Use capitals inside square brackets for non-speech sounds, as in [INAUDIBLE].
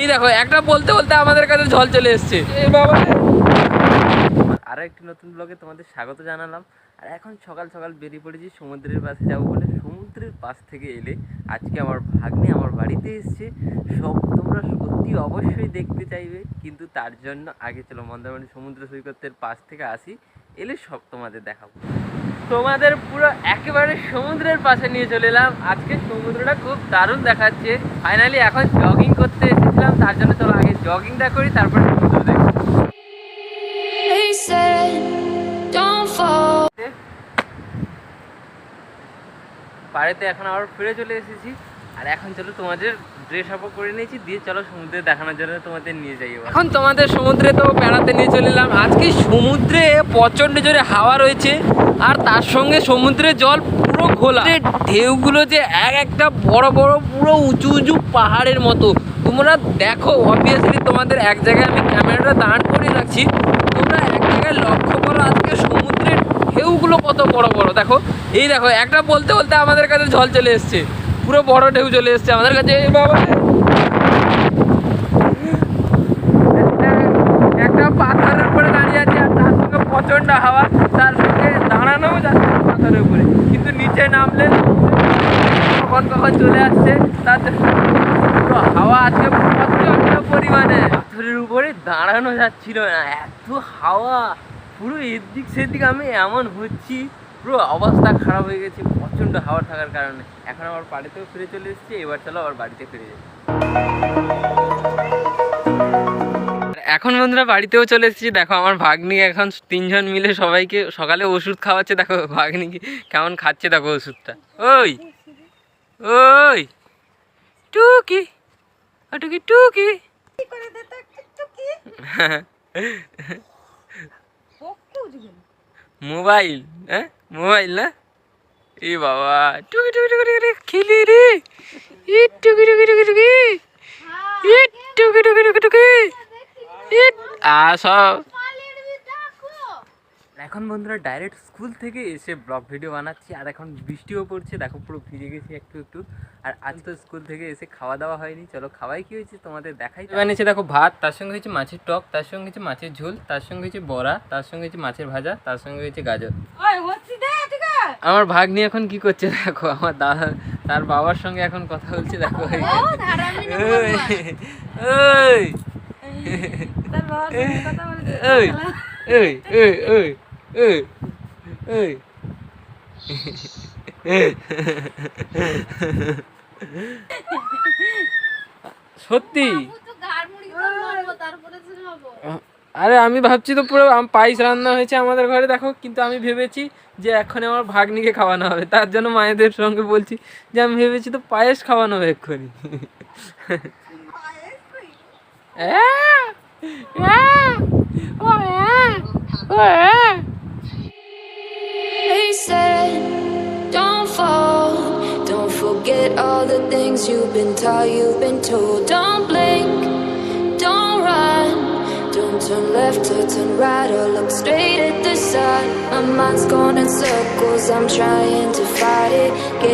এই দেখো একটা বলতে বলতে আমাদের কাছে জল চলে এসছে। আরও একটি নতুন ব্লগে তোমাদের স্বাগত জানালাম। আর এখন সকাল সকাল বেরিয়ে পড়েছি সমুদ্রের পাশে যাব বলে সমুদ্রের পাশ থেকে এলে আজকে আমার ভাগ্নে আমার বাড়িতে এসছে। সব তোমরা সত্যি অবশ্যই দেখতে চাইবে কিন্তু তার জন্য আগে চলো মন্দারমণি সমুদ্র সৈকতের পাশ থেকে আসি এলে সব তোমাদের দেখাবো। তোমাদের পুরো একেবারে সমুদ্রের পাশে নিয়ে চলে এলাম। আজকে সমুদ্রটা খুব দারুণ দেখাচ্ছে। ফাইনালি এখন জগিং করতে এসেছিলাম তার জন্য চলো আগে জগিংটা করি তারপর সমুদ্র. বাড়িতে এখন আবার ফিরে চলে এসেছি। আর এখন চলো তোমাদের ড্রেস আপ করে নিয়েছি, দিয়ে চলো সমুদ্রে দেখানোর জন্য তোমাদের নিয়ে যাই এখন তোমাদের সমুদ্রে তো বেড়াতে নিয়ে চলে এলাম। আজকে সমুদ্রে প্রচণ্ড জোরে হাওয়া রয়েছে, আর তার সঙ্গে সমুদ্রের জল পুরো ঘোলা। ঢেউগুলো যে এক একটা বড় বড়, পুরো উঁচু উঁচু পাহাড়ের মতো। তোমরা দেখো অবভিয়াসলি তোমাদের এক জায়গায় আমি ক্যামেরাটা দাঁড় করে রাখছি। তোমরা এক জায়গায় লক্ষ্য করো আজকে সমুদ্রের ঢেউগুলো কত বড় বড়। দেখো, এই দেখো, একটা বলতে বলতে আমাদের কাছে জল চলে এসছে। পুরো বড় ঢেউ চলে এসছে আমাদের কাছে, এই একটা- পাথরের উপরে দাঁড়িয়ে আছে আর তার সঙ্গে প্রচণ্ড হাওয়া, তার সঙ্গে দাঁড়ানোও যাচ্ছে পাথরের উপরে। কিন্তু নিচে নামলে কখন কখন চলে আসছে জন্য পুরো হাওয়া আছে প্রচণ্ড পরিমাণে। পাথরের উপরে দাঁড়ানো যাচ্ছিল না, এত হাওয়া, পুরো এদিক সেদিক আমি এমন হচ্ছি। পুরো অবস্থা খারাপ হয়ে গেছে প্রচণ্ড হাওয়া থাকার কারণে। এখন আমার বাড়িতেও ফিরে চলে এসেছি এবার চলো আবার বাড়িতে ফিরে যাই। এখন বন্ধুরা বাড়িতেও চলে এসেছি দেখো আমার ভাগ্নি এখন তিনজন মিলে সবাইকে সকালে ওষুধ খাওয়াচ্ছে দেখো ভাগ্নি কেমন খাচ্ছে দেখো ওষুধটা। ওই ওই টুকি টুকি টুকি। [LAUGHS] মোবাইল হ্যাঁ? মোবাইল না? এ বাবা, টুকি টুকি টুকি টুকি খিলি রে। ই টুকি টুকি টুকি টুকি। ই টুকি টুকি টুকি টুকি। ই আ, সব। এখন বন্ধুরা ডাইরেক্ট স্কুল থেকে এসে ব্লগ ভিডিও বানাচ্ছি। আর এখন বৃষ্টিও পড়ছে দেখো পুরো ভিজে গেছি একটু একটু। আর আজ তো স্কুল থেকে এসে খাওয়া দাওয়া হয়নি। চলো খাওয়াই কি হয়েছে তোমাদের দেখাই বানিয়েছে দেখো ভাত তার সঙ্গে হয়েছে মাছের টক তার সঙ্গে হয়েছে মাছের ঝোল তার সঙ্গে হয়েছে বড়া তার সঙ্গে হয়েছে মাছের ভাজা তার সঙ্গে হয়েছে গাজর। আমার ভাগ্নি এখন কি করছে দেখো আমার দাদা তার বাবার সঙ্গে এখন কথা বলছে দেখো। ওই ওই ওই ওই সত্যি আরে আমি ভাবছি তো পুরো আম- পায়েস রান্না হয়েছে আমাদের ঘরে দেখো কিন্তু আমি ভেবেছি যে এখন আমার ভাগ্নিকে খাওয়ানো হবে তার জন্য মায়েদের সঙ্গে বলছি যে আমি ভেবেছি তো পায়েস খাওয়ানো হবে এক্ষুনি আহ! আহ! ও! ও আহ! All the things you've been taught, you've been told. Don't blink, don't run. Don't turn left or turn right or look straight at the sun. My mind's going in circles, I'm trying to fight it. Get